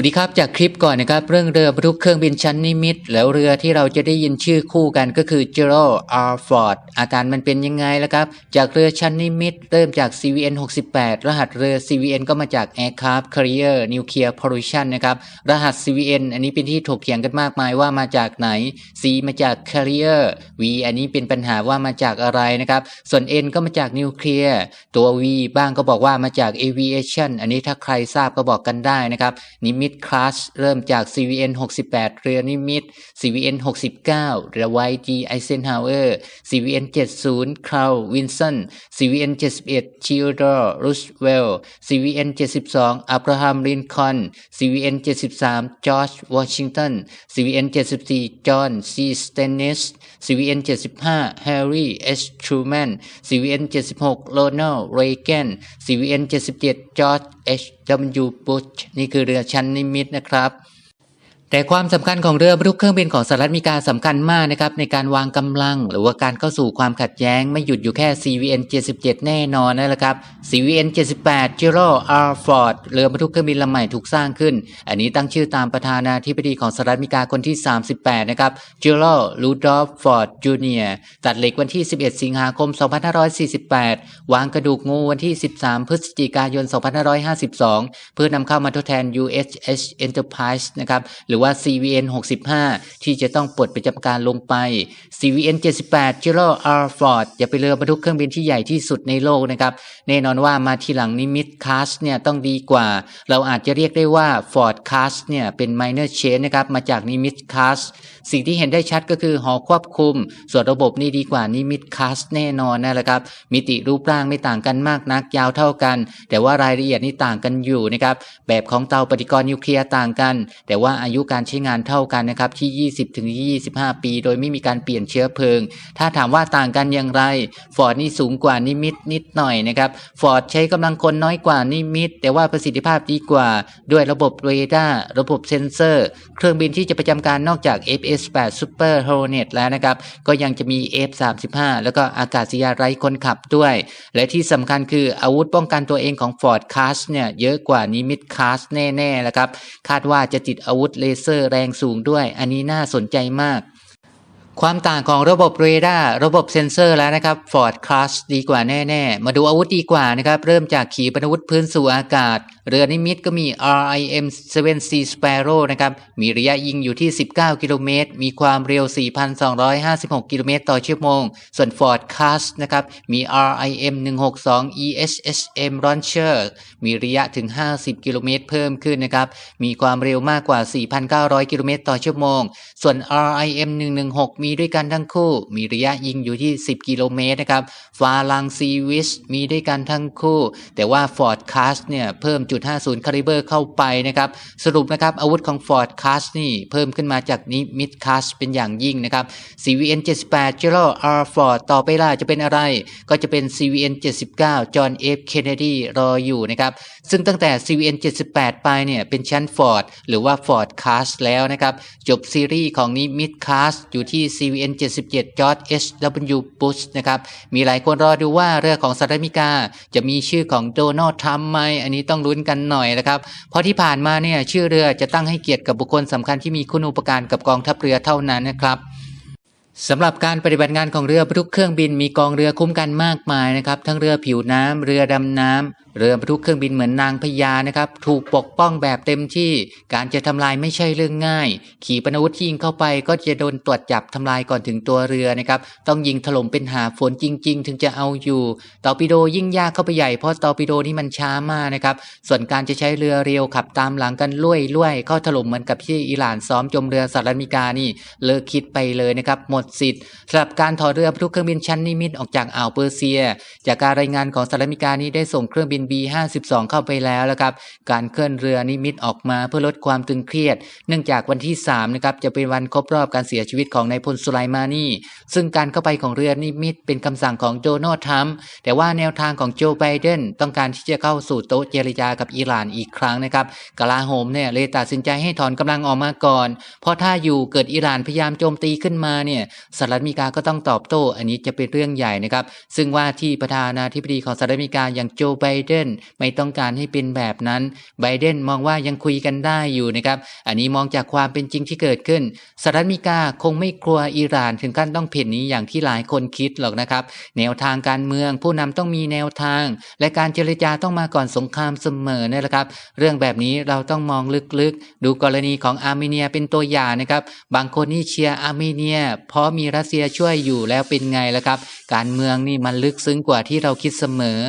วัสดีครับจากคลิปก่อนนะครับ เรื่องเรือบรรทุกเครื่องบินชั้นนิมิต แล้วเรือที่เราจะได้ยินชื่อคู่กันก็คือ g e r a l R Ford อาการมันเป็นยังไงแล้วครับ จากเรือชั้นนิมิต เริ่มจาก CVN 68 รหัสเรือ CVN ก็มาจาก Aircraft Carrier Nuclear Propulsion นะครับ รหัส CVN อันนี้เป็นที่ถกเถียงกันมากมายว่ามาจากไหน C มาจาก Carrier V อันนี้เป็นปัญหาว่ามาจากอะไรนะครับ ส่วน N ก็มาจาก Nuclear ตัว V บ้างก็บอกว่ามาจาก Aviation อันนี้ถ้าใครทราบก็บอกกันได้นะครับนิมิตคลาสเริ่มจาก CVN 68 เรือนิมิต CVN 69 เรือ YG Eisenhower CVN 70 Carl Vinson CVN 71 Theodore Roosevelt CVN 72 Abraham Lincoln CVN 73 George Washington CVN 74 John C. Stennis CVN 75 Harry S. Truman CVN 76 Ronald Reagan CVN 77 George H. W. Bush นี่คือเรือชั้นนิมิตนะครับ แต่ความสำคัญของเรือบรรทุกเครื่องบินของสหรัฐอเมริกาสำคัญมากนะครับในการวางกำลัง หรือว่าการเข้าสู่ความขัดแย้งไม่หยุดอยู่แค่ CVN 77 แน่นอนนั่ะครับ CVN 78 Gerald R. Ford เรือบรรทุกเครื่องบินลำใหม่ถูกสร้างขึ้น อันนี้ตั้งชื่อตามประธานาธิบดีของสหรัฐอเมริกาคนที่ 38 นะครับ Gerald Rudolph Ford Jr. ตัดเหล็กวันที่ 11 สิงหาคม 2548 วางกระดูกงูวันที่ 13 พฤศจิกายน 2552 เพื่อนำเข้ามาทดแทน USS Enterprise นะครับหรือว่า CVN 65 ที่จะต้องปลดประจำการลงไป CVN 78 Gerald R. Ford อย่าไปเรือบรรทุกเครื่องบินที่ใหญ่ที่สุดในโลกนะครับ แน่นอนว่ามาทีหลังนิมิตคาสเนี่ยต้องดีกว่า เราอาจจะเรียกได้ว่า Ford c a s เนี่ยเป็น minor change นะครับ มาจากนิมิตคาสสิ่งที่เห็นได้ชัดก็คือหอควบคุม ส่วนระบบนี่ดีกว่านิมิตคาสแน่นอนนั่นแหละครับ มิติรูปร่างไม่ต่างกันมากนัก ยาวเท่ากัน แต่ว่ารายละเอียดนี่ต่างกันอยู่นะครับ แบบของเตาปฏิกรณ์นิวเคลียร์ต่างกัน แต่ว่าอายุการใช้งานเท่ากันนะครับที่ 20ถึง25 ปี โดยไม่มีการเปลี่ยนเชื้อเพลิง ถ้าถามว่าต่างกันอย่างไรฟอร์ดนี่สูงกว่านิมิตนิดหน่อยนะครับฟอร์ดใช้กำลังคนน้อยกว่านิมิต แต่ว่าประสิทธิภาพดีกว่า ด้วยระบบเรดาร์ระบบเซ็นเซอร์ เครื่องบินที่จะประจำการนอกจาก FS8 Super Hornet แล้วนะครับ ก็ยังจะมี F35 แล้วก็อากาศยานไร้คนขับด้วย และที่สำคัญคืออาวุธป้องกันตัวเองของ Ford c a s เนี่ยเยอะกว่านิมิต c a s แน่ๆแล้วครับคาดว่าจะติดอาวุธเลเซอร์แรงสูงด้วย อันนี้น่าสนใจมาก ความต่างของระบบเรดาร์ระบบเซ็นเซอร์แล้วนะครับ Ford Class ดีกว่าแน่ ๆ มาดูอาวุธดีกว่านะครับ เริ่มจากขีปนาวุธพื้นสู่อากาศ เรือนิมิตก็มี RIM 7C Sparrow นะครับ มีระยะยิงอยู่ที่ 19 กิโลเมตร มีความเร็ว 4,256 กิโลเมตรต่อชั่วโมง ส่วน Ford Class นะครับ มี RIM 162 EHSM Launcher มีระยะถึง 50 กิโลเมตรเพิ่มขึ้นนะครับ มีความเร็วมากกว่า 4,900 กิโลเมตรต่อชั่วโมง ส่วน RIM 116 มีด้วยกันทั้งคู่ มีระยะยิงอยู่ที่ 10 กิโลเมตรนะครับ ฟาลังซีวิชมีด้วยกันทั้งคู่ แต่ว่า Ford Cast เนี่ยเพิ่มจุด50คาลิเบอร์เข้าไปนะครับสรุปนะครับอาวุธของ Ford c a s นี่เพิ่มขึ้นมาจากนิมิด c a s เป็นอย่างยิ่งนะครับ CVN 78 Gerald R Ford ต่อไปล่ะจะเป็นอะไร ก็จะเป็น CVN 79 John F Kennedy รออยู่นะครับซึ่งตั้งแต่ CVN 78 ไปเนี่ยเป็นชั้น Ford หรือว่า Ford c a s แล้วนะครับจบซีรีส์ของนิมิด c a s อยู่ที่ CVN 77 George H.W. Bush นะครับมีหลายคนรอดูว่าเรือของสหรัฐอเมริกาจะมีชื่อของโดนัลด์ทรัมป์ไหมอันนี้ต้องลุ้นกันหน่อยนะครับ เพราะที่ผ่านมาเนี่ยชื่อเรือจะตั้งให้เกียรติกับบุคคลสำคัญที่มีคุณอุปการกับกองทัพเรือเท่านั้นนะครับสำหรับการปฏิบัติงานของเรือบรรทุกเครื่องบินมีกองเรือคุ้มกันมากมายนะครับ ทั้งเรือผิวน้ำเรือดำน้ำ เรือบรรทุกเครื่องบินเหมือนนางพญานะครับ ถูกปกป้องแบบเต็มที่ การจะทำลายไม่ใช่เรื่องง่าย ขี่ปนาวุธที่ยิงเข้าไปก็จะโดนตรวจจับทำลายก่อนถึงตัวเรือนะครับ ต้องยิงถล่มเป็นหาฝนจริง ๆ ถึงจะเอาอยู่ ตอร์ปิโดยิ่งยากเข้าไปใหญ่เพราะตอร์ปิโดนี่มันช้ามากนะครับ ส่วนการจะใช้เรือเร็วขับตามหลังกันลุ่ยลุ่ยเข้าถล่มเหมือนกับที่อิหร่านซ้อมจมเรือสหรัฐอเมริกานี่เลิกคิดไปเลยนะครับหมดสิทธิ์สำหรับการถอดเรือบรรทุกเครื่องบินชั้นนิมิตออกจากอ่าวเปอร์เซีย จากการรายงานของสหรัฐอเมริกานี่ได้ส่งเครื่องบิน B52 เข้าไปแล้วแล้วครับ การเคลื่อนเรือนิมิตออกมาเพื่อลดความตึงเครียด เนื่องจากวันที่3นะครับจะเป็นวันครบรอบการเสียชีวิตของนายพลสุไลมานีซึ่งการเข้าไปของเรือนิมิตเป็นคำสั่งของโดนัลด์ทรัมป์แต่ว่าแนวทางของโจไบเดนต้องการที่จะเข้าสู่โต๊ะเจรจากับอิหร่านอีกครั้งนะครับกลาโหมเนี่ยเลยตัดสินใจให้ถอนกำลังออกมาก่อน เพราะถ้าอยู่เกิดอิหร่านพยายามโจมตีขึ้นมาเนี่ยสหรัฐอเมริกาก็ต้องตอบโต้ อันนี้จะเป็นเรื่องใหญ่นะครับ ซึ่งว่าที่ประธานาธิบดีของสหรัฐอเมริกาอย่างโจไบเดนไม่ต้องการให้เป็นแบบนั้นไบเดนมองว่ายังคุยกันได้อยู่นะครับ อันนี้มองจากความเป็นจริงที่เกิดขึ้นสหรัฐอเมริกาคงไม่กลัวอิหร่านถึงขั้นต้องเพ่นนี้อย่างที่หลายคนคิดหรอกนะครับ แนวทางการเมืองผู้นำต้องมีแนวทาง และการเจรจาต้องมาก่อนสงครามเสมอนั่แหละครับ เรื่องแบบนี้เราต้องมองลึกๆ ดูกรณีของอาร์เมเนียเป็นตัวอย่างนะครับ บางคนนี่เชียร์อาร์เมเนีย เพราะมีรัสเซียช่วยอยู่แล้วเป็นไงล่ะครับ การเมืองนี่มันลึกซึ้งกว่าที่เราคิดเสมอ